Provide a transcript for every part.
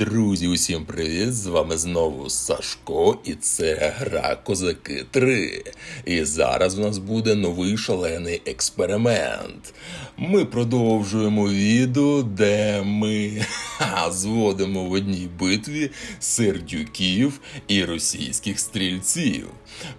Друзі, усім привіт! З вами знову Сашко, і це гра Козаки 3. І зараз у нас буде новий шалений експеримент. Ми продовжуємо відео, де ми зводимо в одній битві сердюків і російських стрільців.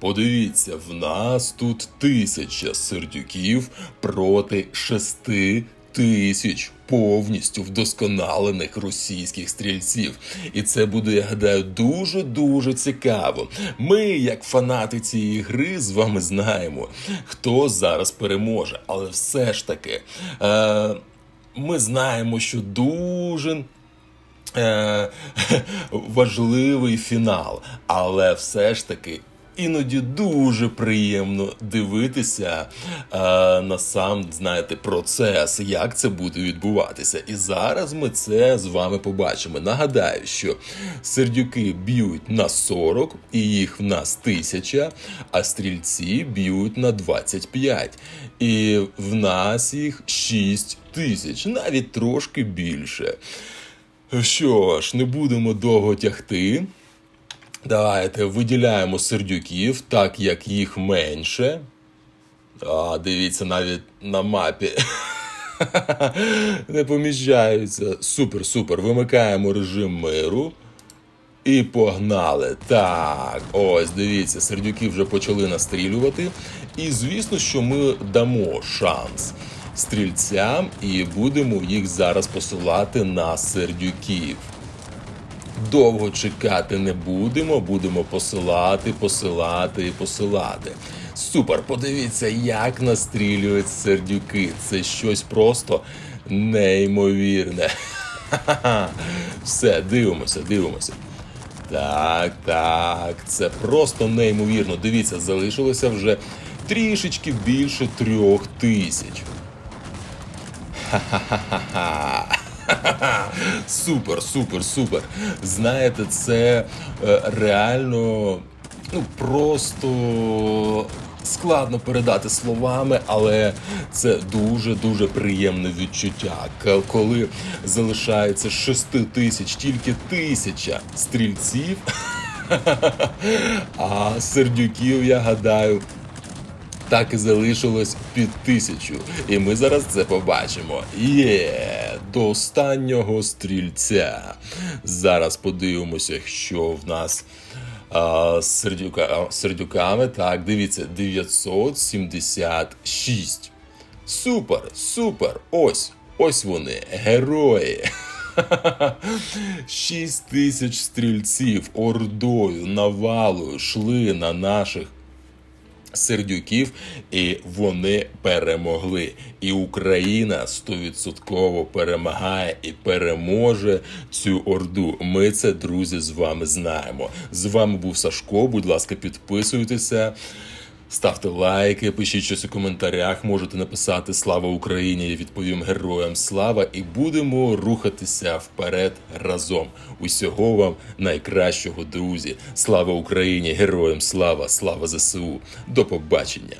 Подивіться, в нас тут тисяча сердюків проти шести тисяч повністю вдосконалених російських стрільців. І це буде, я гадаю, дуже дуже цікаво. Ми, як фанати цієї гри, з вами знаємо, хто зараз переможе. Але все ж таки, е- ми знаємо, що дуже. Е, важливий фінал, але все ж таки іноді дуже приємно дивитися е, на сам, знаєте, процес, як це буде відбуватися. І зараз ми це з вами побачимо. Нагадаю, що сердюки б'ють на 40, і їх в нас тисяча, а стрільці б'ють на 25. І в нас їх 6 тисяч, навіть трошки більше. Що ж, не будемо довго тягти. Давайте виділяємо сердюків, так як їх менше. А, дивіться, навіть на мапі. Не поміщаються. Супер, супер. Вимикаємо режим миру. І погнали. Так, ось дивіться, сердюки вже почали настрілювати. І звісно, що ми дамо шанс стрільцям і будемо їх зараз посилати на сердюків. Довго чекати не будемо, будемо посилати, посилати і посилати. Супер, подивіться, як настрілюють сердюки. Це щось просто неймовірне. Все, дивимося, дивимося. Так, так, це просто неймовірно. Дивіться, залишилося вже трішечки більше трьох тисяч. Ха-ха-ха-ха. Супер, супер, супер. Знаєте, це е, реально ну, просто складно передати словами, але це дуже-дуже приємне відчуття. Коли залишається 6 тисяч тільки тисяча стрільців, а сердюків, я гадаю, так і залишилось під тисячу. І ми зараз це побачимо. Є до останнього стрільця. Зараз подивимося, що в нас з сердюка, сердюками. Так, дивіться, 976. Супер, супер! Ось, ось вони, герої. Шість тисяч стрільців ордою, навалою йшли на наших сердюків, і вони перемогли. І Україна стовідсотково перемагає і переможе цю орду. Ми це, друзі, з вами знаємо. З вами був Сашко. Будь ласка, підписуйтеся. Ставте лайки, пишіть щось у коментарях, можете написати Слава Україні! Я відповім героям слава і будемо рухатися вперед разом. Усього вам найкращого, друзі! Слава Україні! Героям слава! Слава ЗСУ! До побачення!